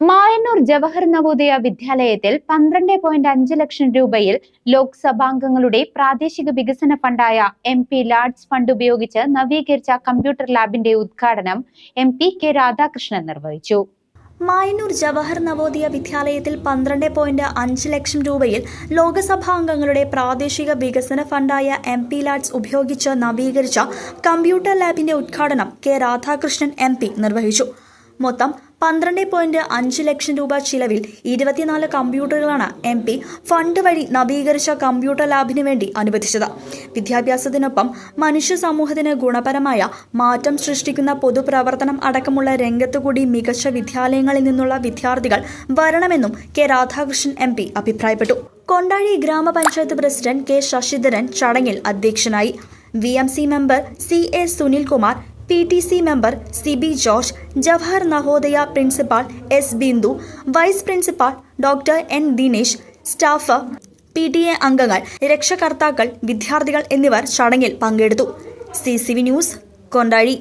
Mayannur Jawahar Navodaya വിദ്യാലയത്തിൽ പന്ത്രണ്ട് point അഞ്ച് ലക്ഷം രൂപയിൽ ലോക്സഭാംഗങ്ങളുടെ പ്രാദേശിക വികസന ഫണ്ടായ എം പി ലാഡ്സ് ഫണ്ട് ഉപയോഗിച്ച് നവീകരിച്ച കമ്പ്യൂട്ടർ ലാബിന്റെ ഉദ്ഘാടനം എം പി കെ രാധാകൃഷ്ണൻ നിർവഹിച്ചു. മായന്നൂർ ജവഹർ നവോദയ വിദ്യാലയത്തിൽ പന്ത്രണ്ട് പോയിന്റ് അഞ്ച് ലക്ഷം രൂപയിൽ ലോകസഭാ അംഗങ്ങളുടെ പ്രാദേശിക വികസന ഫണ്ടായ എം പി ലാഡ്സ് ഉപയോഗിച്ച് നവീകരിച്ച കമ്പ്യൂട്ടർ ലാബിന്റെ ഉദ്ഘാടനം കെ രാധാകൃഷ്ണൻ എം നിർവഹിച്ചു. മൊത്തം പന്ത്രണ്ട് പോയിന്റ് അഞ്ച് ലക്ഷം രൂപ ചിലവിൽ ഇരുപത്തിനാല് കമ്പ്യൂട്ടറുകളാണ് എം പി ഫണ്ട് വഴി നവീകരിച്ച കമ്പ്യൂട്ടർ ലാബിന് വേണ്ടി അനുവദിച്ചത്. വിദ്യാഭ്യാസത്തിനൊപ്പം മനുഷ്യ സമൂഹത്തിന് ഗുണപരമായ മാറ്റം സൃഷ്ടിക്കുന്ന പൊതുപ്രവർത്തനം അടക്കമുള്ള രംഗത്തുകൂടി മികച്ച വിദ്യാലയങ്ങളിൽ നിന്നുള്ള വിദ്യാർത്ഥികൾ വരണമെന്നും കെ രാധാകൃഷ്ണൻ എം അഭിപ്രായപ്പെട്ടു. കൊണ്ടാഴി ഗ്രാമപഞ്ചായത്ത് പ്രസിഡന്റ് കെ ശശിധരൻ ചടങ്ങിൽ അധ്യക്ഷനായി. V M C member C A Sunilkumar P T C member C B George Jawahar Navodaya principal S Bindu vice principal doctor N Dinesh staff P T A അംഗങ്ങൾ രക്ഷകർത്താക്കൾ വിദ്യാർത്ഥികൾ എന്നിവർ ചടങ്ങിൽ പങ്കെടുത്തു. C C V news Kondazhi.